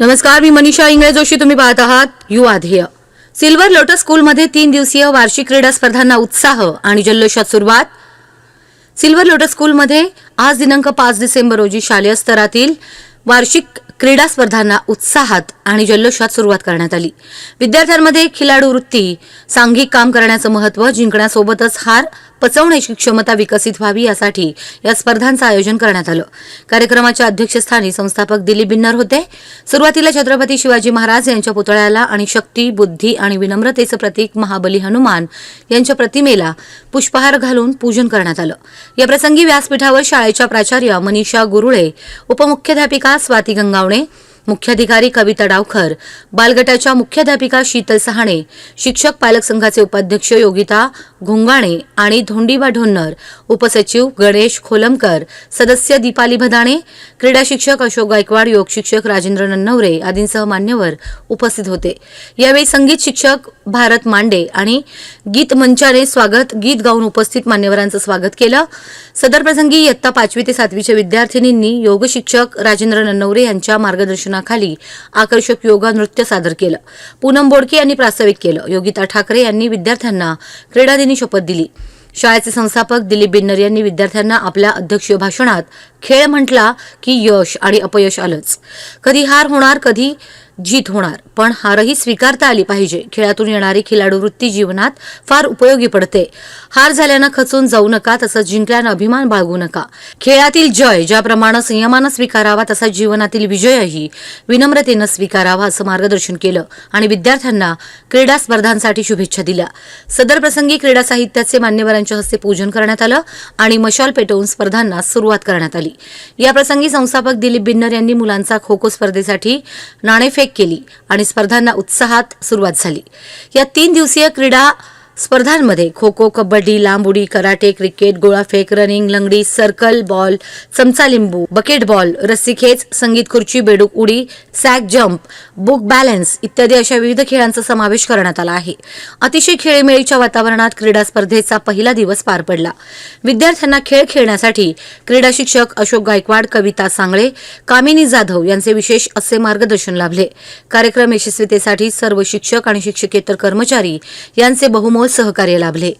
नमस्कार मी मनीषा इंगळे जोशी. तुम्ही पाहत आहात युवा ध्येय सिल्वर लोटस स्कूलमध्ये तीन दिवसीय वार्षिक क्रीडा स्पर्धांना उत्साह आणि जल्लोषात सुरुवात. सिल्वर लोटस स्कूलमध्ये आज दिनांक पाच डिसेंबर रोजी शालेय स्तरातील वार्षिक क्रीडा स्पर्धांना उत्साहात आणि जल्लोषात सुरुवात करण्यात आली. विद्यार्थ्यांमध्ये खिलाडू वृत्ती सांघिक काम करण्याचं महत्त्व जिंकण्यासोबतच हार पचवण्याची क्षमता विकसित व्हावी यासाठी या स्पर्धांचं आयोजन करण्यात आलं. कार्यक्रमाच्या अध्यक्षस्थानी संस्थापक दिलीप बिन्नर होते. सुरुवातीला छत्रपती शिवाजी महाराज यांच्या पुतळ्याला आणि शक्ती बुद्धी आणि विनम्रतेचं प्रतीक महाबली हनुमान यांच्या प्रतिमेला पुष्पहार घालून पूजन करण्यात आलं. या प्रसंगी व्यासपीठावर शाळेच्या प्राचार्य मनीषा गुरुळे उपमुख्याध्यापिका स्वाती गंगावणे मुख्याधिकारी कविता डावखर बालगटाच्या मुख्याध्यापिका शीतल सहाणे शिक्षक पालक संघाचे उपाध्यक्ष योगिता घोंगाणे आणि धोंडीबा ढोन्नर उपसचिव गणेश खोलमकर सदस्य दीपाली भदाणे क्रीडा शिक्षक अशोक गायकवाड योग शिक्षक राजेंद्र नन्नवरे आदींसह मान्यवर उपस्थित होते. यावेळी संगीत शिक्षक भारत मांडे आणि गीत मंचाने स्वागत गीत गाऊन उपस्थित मान्यवरांचं स्वागत केलं. सदर प्रसंगी इयत्ता पाचवी ते सातवीच्या विद्यार्थिनींनी योग शिक्षक राजेंद्र नन्नवरे यांच्या मार्गदर्शनाखाली आकर्षक योगा नृत्य सादर केलं. पूनम बोडके यांनी प्रास्ताविक केलं. योगिता ठाकरे यांनी विद्यार्थ्यांना क्रीडा शपथ दिली. शाळेचे संस्थापक दिलीप बिन्नर यांनी विद्यार्थ्यांना आपल्या अध्यक्षीय भाषणात खेळ म्हटला की यश आणि अपयश आलंच. कधी हार होणार कधी जीत होणार. पण हारही स्वीकारता आली पाहिजे. खेळातून येणारी खिलाडू वृत्ती जीवनात फार उपयोगी पडते. हार झाल्यानं खचून जाऊ नका तसंच जिंकल्यानं अभिमान बाळगू नका. खेळातील जय ज्याप्रमाणे संयमानं स्वीकारावा तसा जीवनातील विजयही विनम्रतेनं स्वीकारावा असं मार्गदर्शन केलं आणि विद्यार्थ्यांना क्रीडा स्पर्धांसाठी शुभेच्छा दिल्या. सदर प्रसंगी क्रीडा साहित्याचे मान्यवरांच्या हस्ते पूजन करण्यात आलं आणि मशाल पेटवून स्पर्धांना सुरुवात करण्यात आली. याप्रसंगी संस्थापक दिलीप बिन्नर यांनी मुलांचा खो खो स्पर्धेसाठी नाणेफेक केली आणि स्पर्धांना उत्साहात सुरुवात झाली. या तीन दिवसीय क्रीडा स्पर्धांमध्ये खो खो कबड्डी लांब उडी कराटे क्रिकेट गोळाफेक रनिंग लंगडी सर्कल बॉल चमचा लिंबू बकेट बॉल रस्सीखेच संगीत खुर्ची बेडूक उडी सॅक जम्प बुक बॅलन्स इत्यादी अशा विविध खेळांचा समावेश करण्यात आला आहे. अतिशय खेळीमेळीच्या वातावरणात क्रीडा स्पर्धेचा पहिला दिवस पार पडला. विद्यार्थ्यांना खेळ खेळण्यासाठी क्रीडा शिक्षक अशोक गायकवाड कविता सांगळे कामिनी जाधव यांचे विशेष असे मार्गदर्शन लाभले. कार्यक्रम यशस्वीतेसाठी सर्व शिक्षक आणि शिक्षकेतर कर्मचारी यांचे बहुमोल सहकार्य लाभले.